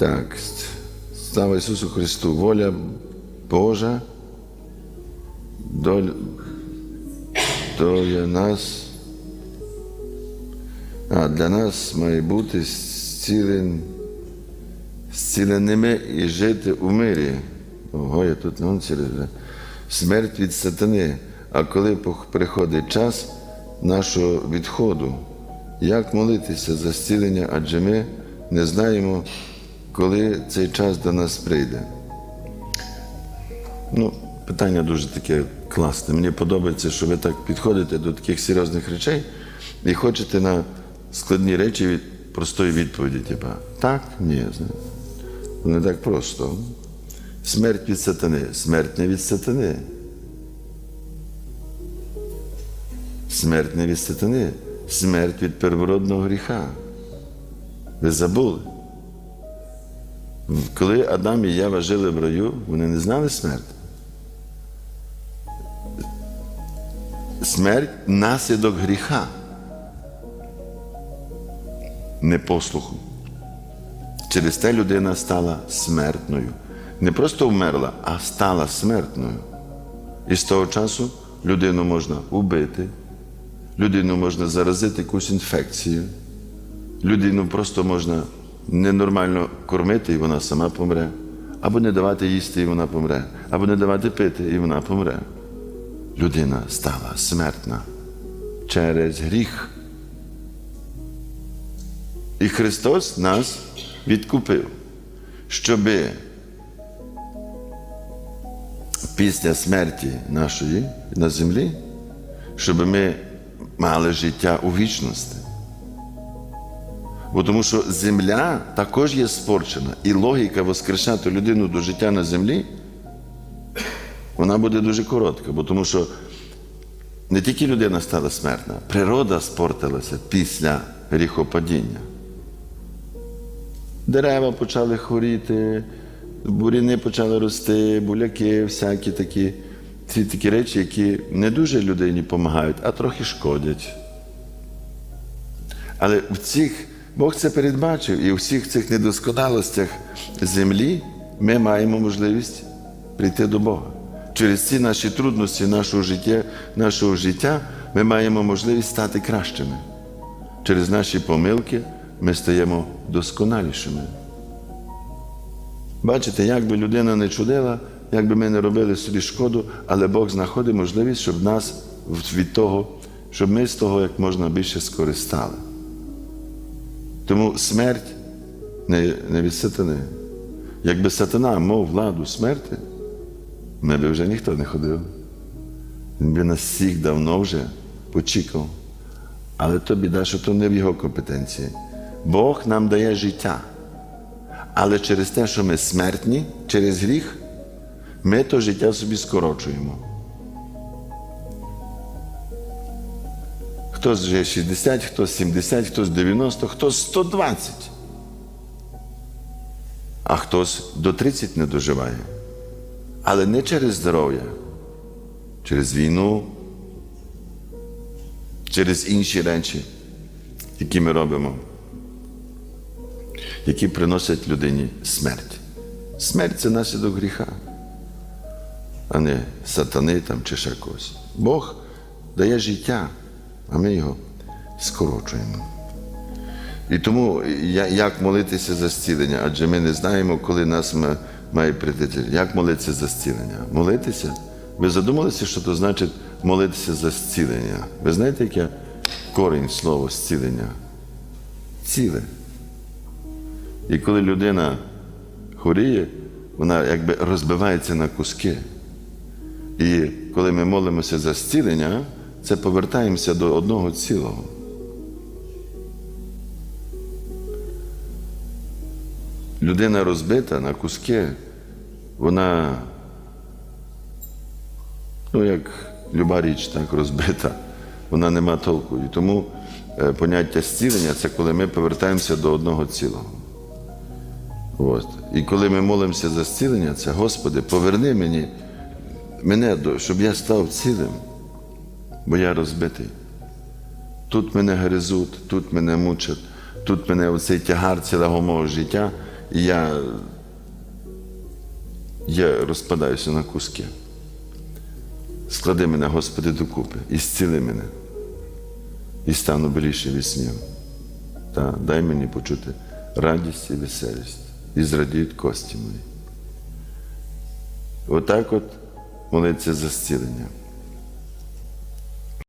Так, слава Ісусу Христу, воля Божа доля, доля нас. А для нас має бути зцілен, зціленими і жити у мирі. Ого, я тут ну, смерть від сатани. А коли приходить час нашого відходу, як молитися за зцілення, адже ми не знаємо, коли цей час до нас прийде. Ну, питання дуже таке класне. Мені подобається, що ви так підходите до таких серйозних речей і хочете на складні речі від простої відповіді, типа так, ні. Не так просто. Смерть від сатани. Смерть не від сатани. Смерть не від сатани. Смерть від первородного гріха. Ви забули? Коли Адам і Єва жили в раю, вони не знали смерті. Смерть наслідок гріха. Непослуху. Через те людина стала смертною. Не просто вмерла, а стала смертною. І з того часу людину можна убити, людину можна заразити якусь інфекцію, людину просто можна ненормально кормити, і вона сама помре, або не давати їсти, і вона помре, або не давати пити, і вона помре. Людина стала смертна через гріх. І Христос нас відкупив, щоби після смерті нашої на землі, щоб ми мали життя у вічності. Бо тому що земля також є спорчена, і логіка воскрешати людину до життя на землі, вона буде дуже коротка, бо тому що не тільки людина стала смертна, природа спортилася після гріхопадіння. Дерева почали хворіти, буріни почали рости, буляки, всякі такі, ці такі речі, які не дуже людині допомагають, а трохи шкодять. Але в цих Бог це передбачив, і у всіх цих недосконалостях землі ми маємо можливість прийти до Бога. Через ці наші трудності нашого життя, нашого життя ми маємо можливість стати кращими. Через наші помилки ми стаємо досконалішими. Бачите, як би людина не чудила, як би ми не робили собі шкоду, але Бог знаходить можливість, щоб нас від того, щоб ми з того як можна більше скористали. Тому смерть не, не від сатани. Якби сатана мав владу смерти, ми би вже ніхто не ходив. Він би нас всіх давно вже почікав. Але то біда, що то не в його компетенції. Бог нам дає життя. Але через те, що ми смертні, через гріх, ми то життя собі скорочуємо. Хтось вже 60, хтось 70, хтось 90, хтось 120. А хтось до 30 не доживає. Але не через здоров'я, через війну, через інші речі, які ми робимо, які приносять людині смерть. Смерть це наслідок гріха, а не сатани там чи ще когось. Бог дає життя, а ми його скорочуємо. І тому як молитися за зцілення? Адже ми не знаємо, коли нас має прийти. Як молитися за зцілення? Молитися? Ви задумалися, що це значить молитися за зцілення? Ви знаєте, яке корінь слова зцілення? Ціле. І коли людина хворіє, вона якби розбивається на куски. І коли ми молимося за зцілення, це повертаємося до одного цілого. Людина розбита на куски, вона, ну як люба річ, так розбита, вона нема толку. І тому е, поняття зцілення це коли ми повертаємося до одного цілого. От. І коли ми молимося за зцілення, це Господи, поверни мені мене, щоб я став цілим, бо я розбитий. Тут мене гризуть, тут мене мучать, тут мене оцей тягар цілого мого життя, і я, я розпадаюся на куски. Склади мене, Господи, докупи, і зціли мене, і стану біліше від. Та дай мені почути радість і веселість, і зрадіють кості мої. Отак от молиться за зцілення.